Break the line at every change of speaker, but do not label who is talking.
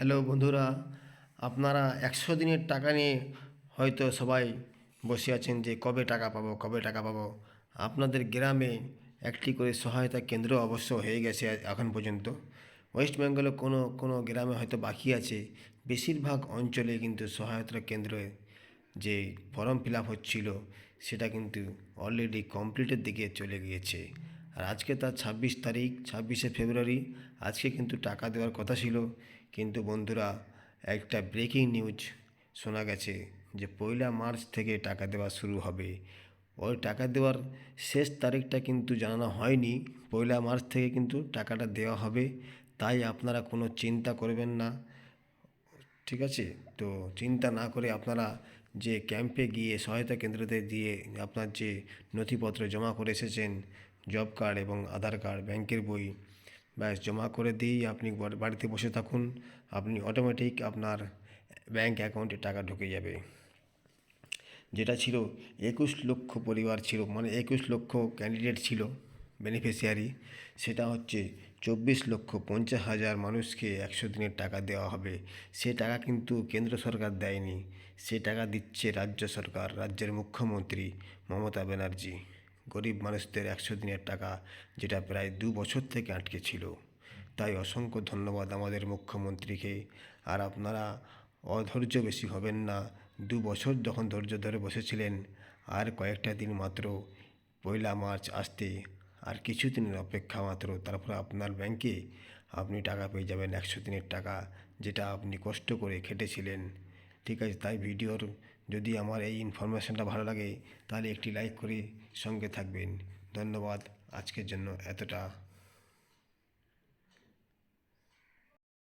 Hello বন্ধুরা, আপনারা একশো দিনের টাকা নিয়ে হয়তো সবাই বসে আছেন যে কবে টাকা পাবো, কবে টাকা পাবো। আপনাদের গ্রামে একটি করে সহায়তা কেন্দ্র অবশ্য হয়ে গেছে এখন পর্যন্ত। ওয়েস্ট বেঙ্গলে কোনো কোনো গ্রামে হয়তো বাকি আছে। বেশিরভাগ অঞ্চলে কিন্তু সহায়তা কেন্দ্রে যে ফর্ম ফিল আপ হচ্ছিল, সেটা কিন্তু অলরেডি কমপ্লিটের দিকে চলে গিয়েছে। আর আজকে তার ছাব্বিশ তারিখ, ছাব্বিশে ফেব্রুয়ারি। আজকে কিন্তু টাকা দেওয়ার কথা ছিল। কিন্তু বন্ধুরা, একটা ব্রেকিং নিউজ শোনা গেছে যে পয়লা মার্চ থেকে টাকা দেওয়া শুরু হবে। ওই টাকা দেওয়ার শেষ তারিখটা কিন্তু জানানো হয়নি। পয়লা মার্চ থেকে কিন্তু টাকাটা দেওয়া হবে। তাই আপনারা কোনো চিন্তা করবেন না। ঠিক আছে? তো চিন্তা না করে আপনারা যে ক্যাম্পে গিয়ে সহায়তা কেন্দ্রতে দিয়ে আপনার যে নথিপত্র জমা করে এসেছেন জব কার্ড এবং আধার কার্ড ব্যাংকের বই, ব্যাস জমা করে দিয়েই আপনি বাড়িতে বসে থাকুন, আপনি অটোমেটিক আপনার ব্যাংক অ্যাকাউন্টে টাকা ঢুকে যাবে। যেটা ছিল একুশ লক্ষ পরিবার ছিল মানে একুশ লক্ষ ক্যান্ডিডেট ছিল বেনিফিশিয়ারি সেটা হচ্ছে চব্বিশ লক্ষ পঞ্চাশ হাজার মানুষকে একশো দিনের টাকা দেওয়া হবে। সে টাকা কিন্তু কেন্দ্র সরকার দেয়নি, সে টাকা দিচ্ছে রাজ্য সরকার, রাজ্যের মুখ্যমন্ত্রী মমতা ব্যানার্জি। গরিব মানুষদের একশো দিনের টাকা, যেটা প্রায় দু বছর থেকে আটকে ছিল। তাই অসংখ্য ধন্যবাদ আমাদের মুখ্যমন্ত্রীকে। আর আপনারা অধৈর্য বেশি হবেন না। দু বছর যখন ধৈর্য ধরে বসেছিলেন, আর কয়েকটা দিন মাত্র, পয়লা মার্চ আসতে, আর কিছু দিনের অপেক্ষা মাত্র, তারপর আপনার ব্যাংকে আপনি টাকা পেয়ে যাবেন একশো দিনের টাকা, যেটা আপনি কষ্ট করে খেটেছিলেন। ঠিক আছে, তাই ভিডিওর যদি আমার এই ইনফরমেশনটা ভালো লাগে, তাহলে একটি লাইক করে সঙ্গে থাকবেন। ধন্যবাদ। আজকের জন্য এতটা।